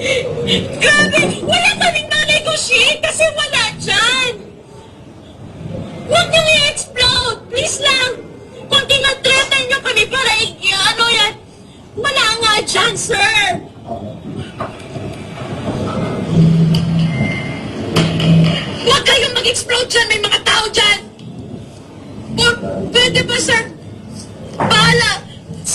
Grabe! Wala kaming na-negotiate kasi wala dyan! Huwag niyong i-explode! Please lang! Kung tinatretan niyo kami para i- i- ano yan, wala nga dyan, sir! Huwag kayong mag-explode dyan! May mga tao dyan! O, pwede ba, sir? Bahala!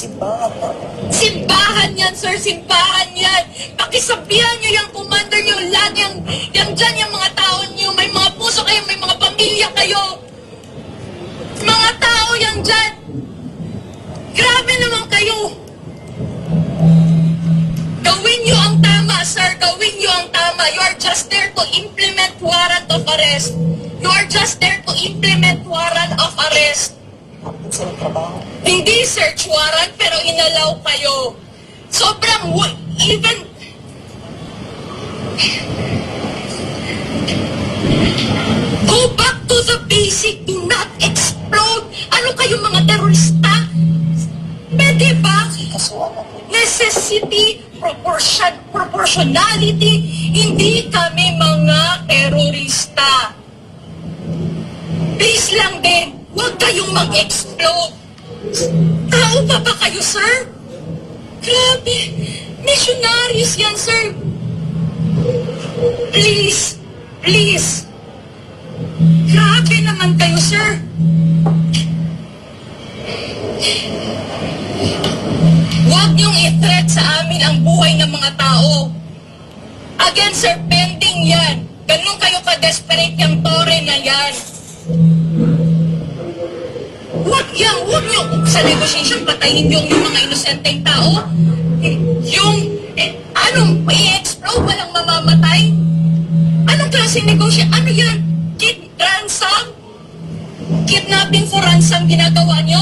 Simbahan. Simbahan yan, sir. Simbahan yan. Pakisabihan nyo yung commander nyo. Lahat yung, yung dyan, yung mga tao nyo. May mga puso kayo, may mga pamilya kayo. Mga tao yan dyan. Grabe naman kayo. Gawin nyo ang tama, sir. Gawin nyo ang tama. You are just there to implement warrant of arrest. You are just there to implement warrant of arrest. Hapon sa trabaho. Hindi search warrant pero inalaw kayo. Sobrang even Go back to the basic. Do not explode. Ano kayo mga terorista? Pwede ba? Necessity, proportion, proportionality. Hindi kami mga terorista. Please lang din, huwag kayong mag-explode. Tao pa ba kayo, sir? Grabe, missionaries yan, sir. Please, please. Grabe naman kayo, sir. Huwag niyong i-threat sa amin ang buhay ng mga tao. Again, sir, pending yan. Ganun kayo ka-desperate yung tore na yan. Huwag yan, huwag niyo sa negotiation patayin yung, yung mga inosenteng tao. Yung, eh, anong, i-explode, walang mamamatay? Anong klaseng negotiation? Ano yan? Kid, ransom? Kidnapping for ransom ginagawa niyo?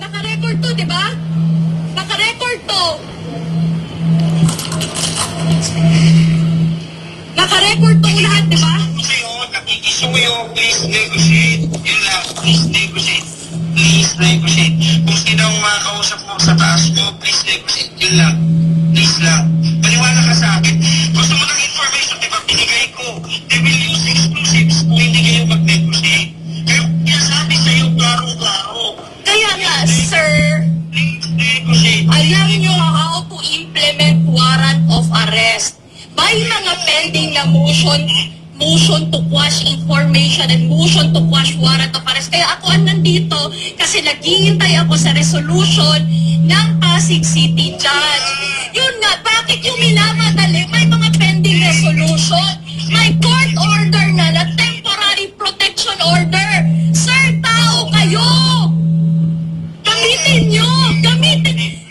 Naka-record to, di ba? Naka-record to. Naka-record to lahat, di ba? please negotiate. Yun lang, please negotiate. Please negotiate. Kung sino ang makakausap mo sa taas mo, please negotiate. Yun lang. Please lang. Paniwala ka sa akin. Gusto mo ng information, di ba? Binigay ko. They will use exclusives kung hindi kayo mag-negotiate. Kaya kaya sabi sa'yo, klaro-klaro. Kaya nga, sir, Please negotiate. alam nyo how to implement warrant of arrest. May mga pending na motion, motion to quash information and motion to quash warrant of arrest. Kaya ako ang nandito kasi naghihintay ako sa resolution ng Pasig City Judge. Yun nga, bakit yung minamadali? May mga pending resolution. May court order na na temporary protection order. Sir, tao kayo! Gamitin nyo! Gamitin!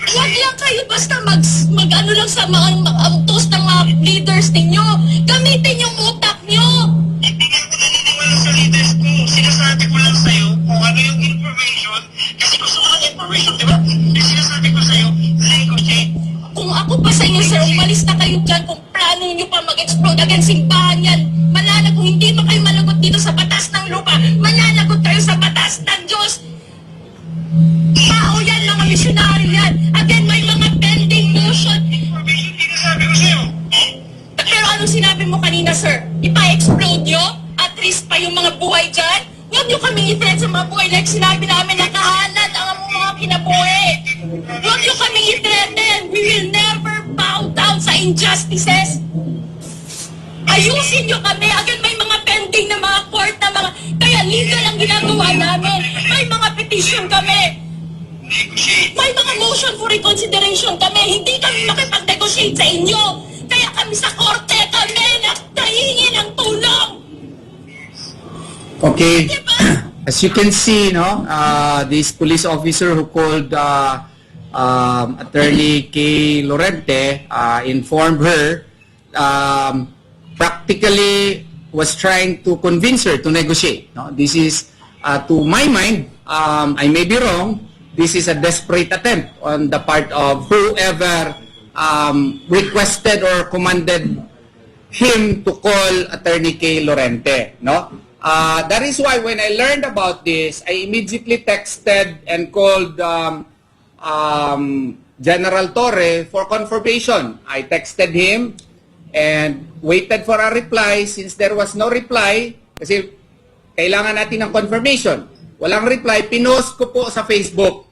Huwag lang kayo basta mag, mag ano lang sa mga ang utos ng mga leaders ninyo. Gamitin yung utak nyo. Hindi ka ako naniniwala sa leaders ko. Sinasabi ko lang sa'yo kung ano yung information. Kasi gusto ko ng information, di ba? Yung sinasabi ko sa'yo, negotiate. Kung ako pa sa inyo, sir, umalis na kayo dyan. Kung plano nyo pa mag-explode again, simbahan yan. Kaming i-threat sa mga buhay like sinabi namin nakahanad ang mga kinabuhi. Huwag nyo kaming i-threaten. We will never bow down sa injustices. Ayusin nyo kami. Again, may mga pending na mga court na mga... Kaya legal ang ginagawa namin. May mga petition kami. May mga motion for reconsideration kami. Hindi kami makipag-negotiate sa inyo. Kaya kami sa korte kami nagtahingi ng tulong. Okay. As you can see, no, uh, this police officer who called uh, um, Attorney Kay Lorente uh, informed her um, practically was trying to convince her to negotiate. No? This is, uh, to my mind, um, I may be wrong, this is a desperate attempt on the part of whoever um, requested or commanded him to call Attorney Kay Lorente, no? Uh, that is why when I learned about this, I immediately texted and called um, um, General Torre for confirmation. I texted him and waited for a reply since there was no reply kasi kailangan natin ng confirmation. Walang reply, pinost ko po sa Facebook.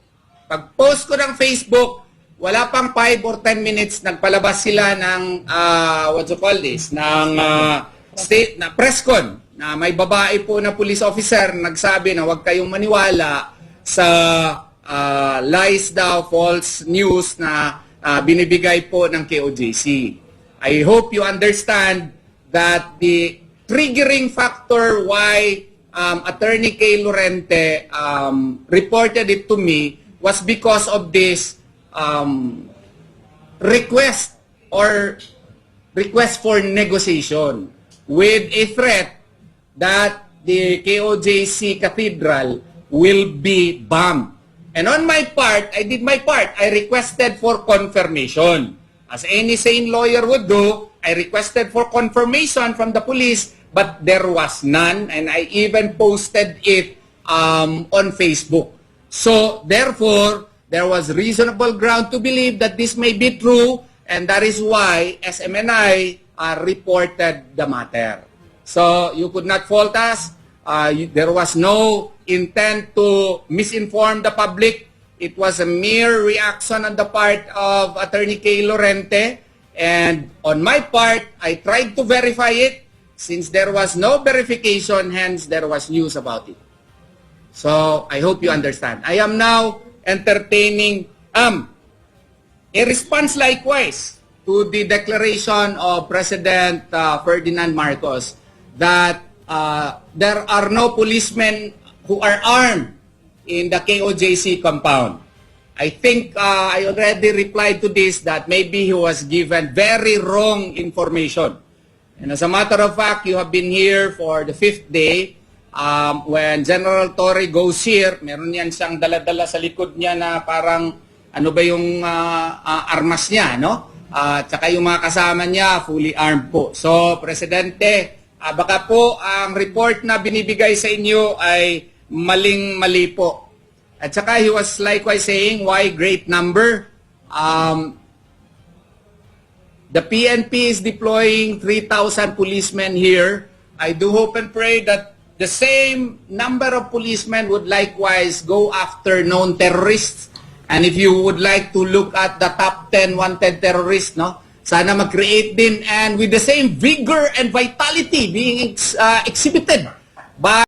Pag-post ko ng Facebook, wala pang 5 or 10 minutes, nagpalabas sila ng, ah, what you call this, ng ah, state, na press con, na may babae po na police officer nagsabi na huwag kayong maniwala sa ah, lies daw, false news na ah, binibigay po ng KOJC. I hope you understand that the triggering factor why um, Attorney Kay Lorente um, reported it to me was because of this um, request or request for negotiation with a threat that the KOJC Cathedral will be bombed. And on my part, I did my part. I requested for confirmation. As any sane lawyer would do, I requested for confirmation from the police, but there was none, and I even posted it um, on Facebook. So, therefore, there was reasonable ground to believe that this may be true, and that is why SMNI uh, reported the matter. So, you could not fault us. Uh, you- there was no intent to misinform the public. It was a mere reaction on the part of Attorney Kay Lorente. And on my part, I tried to verify it. Since there was no verification, hence there was news about it. So, I hope you understand. I am now entertaining um, a response likewise to the declaration of President uh, Ferdinand Marcos that uh, there are no policemen who are armed in the KOJC compound. I think uh, I already replied to this that maybe he was given very wrong information. And as a matter of fact, you have been here for the fifth day. Um, when General Torre goes here, meron yan siyang dala-dala sa likod niya na parang ano ba yung ah, ah, armas niya, no? At saka yung mga kasama niya, fully armed po. So, Presidente, ah, baka po ang report na binibigay sa inyo ay maling-mali po. At saka he was likewise saying, why great number? Um, The PNP is deploying 3,000 policemen here. I do hope and pray that the same number of policemen would likewise go after known terrorists. And if you would like to look at the top 10 wanted terrorists, no? Sana mag-create din and with the same vigor and vitality being ex- uh, exhibited by